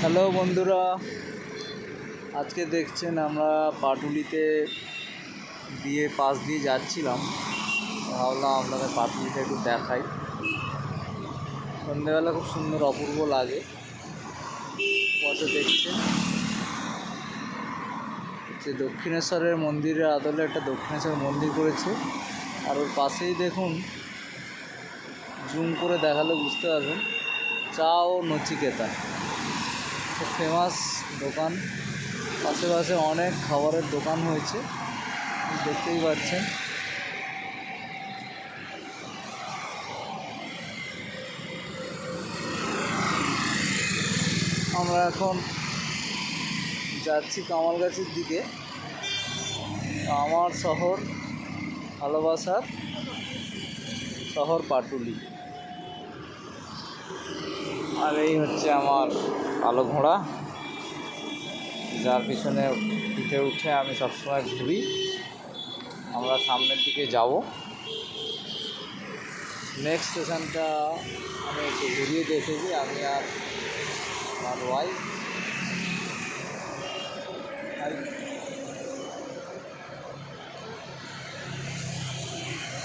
Hello বন্ধুরা, আজকে দেখছেন আমরা পাটুলিতে দিয়ে পাশ দিয়ে যাচ্ছিলাম। ভাবলাম আপনাদের পাটুলিটা একটু দেখাই। সন্ধ্যেবেলা খুব সুন্দর অপূর্ব লাগে। কত দেখছেন। হচ্ছে দক্ষিণেশ্বরের মন্দিরের আদলে একটা দক্ষিণেশ্বর মন্দির করেছে। আর ওর পাশেই দেখুন, জুম করে দেখালে বুঝতে পারবেন, চা ও নচিকেতা। ফেমাস দোকান। আশেপাশে অনেক খাবারের দোকান হয়েছে। দেখতেই পাচ্ছেন। আমরা এখন যাচ্ছি কামালগাছির দিকে। আমার শহর ভালোবাসার শহর পাটুলি। আর এই হচ্ছে আমার কালো ঘোড়া। যার পিছনে পিঠে উঠে আমি সবসময় ঘুরি। আমরা সামনের দিকে যাব। নেক্সট স্টেশনটা আমি একটু ঘুরিয়ে দেখেছি, আমি আর আমার ওয়াইফ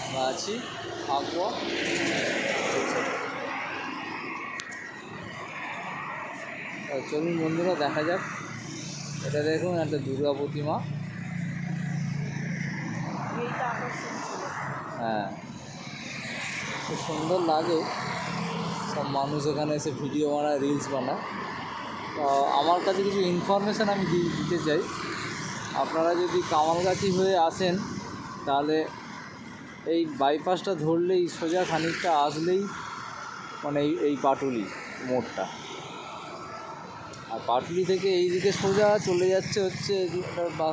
আমরা আছি, থাকব। চলুন বন্ধুরা, দেখা যাক। এটা দেখুন, একটা দুর্গা প্রতিমা। হ্যাঁ। খুব সুন্দর লাগে। সব মানুষ এখানে এসে ভিডিও বানায় রিলস বানায়। তো আমার কাছে কিছু ইনফরমেশান আমি দিতে চাই। আপনারা যদি কামালগাছি হয়ে আসেন, তাহলে এই বাইপাসটা ধরলেই সোজা খানিকটা আসলেই মানে এই পাটুলি মোড়টা। আর পাটুলি থেকে এইদিকে সোজা চলে যাচ্ছে হচ্ছে বাঘা